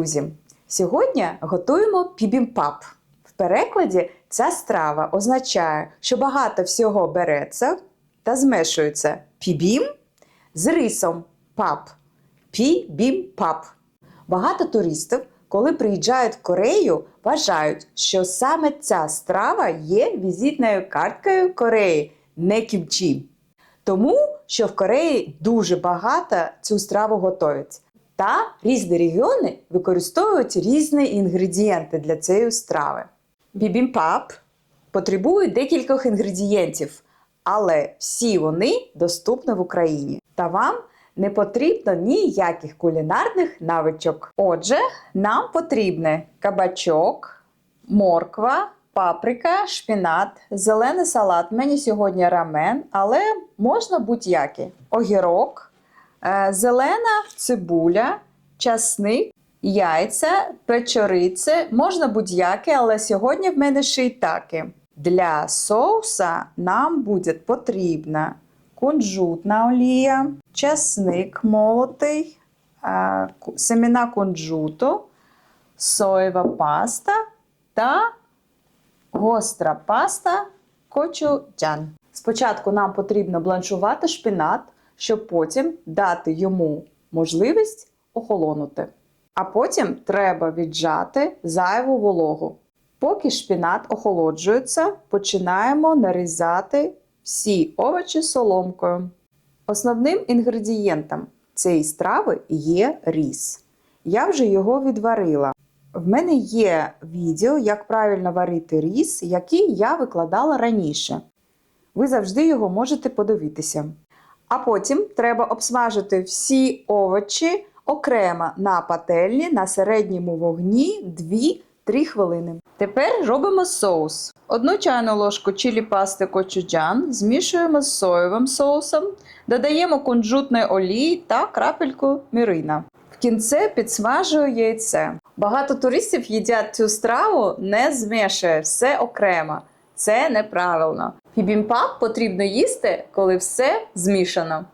друзі! Сьогодні готуємо пібімпап. В перекладі ця страва означає, що багато всього береться та змешується пібім з рисом пап. Пібімпап. Багато туристів, коли приїжджають в Корею, вважають, що саме ця страва є візитною карткою Кореї, не кімчі. Тому що в Кореї дуже багато цю страву готують. Та різні регіони використовують різні інгредієнти для цієї страви. Бібімпап потребує декількох інгредієнтів, але всі вони доступні в Україні. Та вам не потрібно ніяких кулінарних навичок. Отже, нам потрібне кабачок, морква, паприка, шпінат, зелений салат. У мене сьогодні рамен, але можна будь-який. Огірок, зелена цибуля, часник, яйця, печорице. Можна будь-яке, але сьогодні в мене шийтаки. Для соуса нам буде потрібна кунжутна олія, часник молотий, е, семена кунжуту, соєва паста та гостра паста кочуджан. Спочатку нам потрібно бланшувати шпинат, щоб потім дати йому можливість охолонути. А потім треба віджати зайву вологу. Поки шпінат охолоджується, починаємо нарізати всі овочі соломкою. Основним інгредієнтом цієї страви є ріс. Я вже його відварила. В мене є відео, як правильно варити ріс, який я викладала раніше. Ви завжди його можете подивитися. А потім треба обсмажити всі овочі окремо на пательні на середньому вогні 2-3 хвилини. Тепер робимо соус. Одну чайну ложку чилі пасти кочуджан змішуємо з соєвим соусом, додаємо кунжутної олії та крапельку мірина. В кінці підсмажую яйце. Багато туристів їдять цю страву, не змішує все окремо. Це неправильно. Бібімпап потрібно їсти, коли все змішано.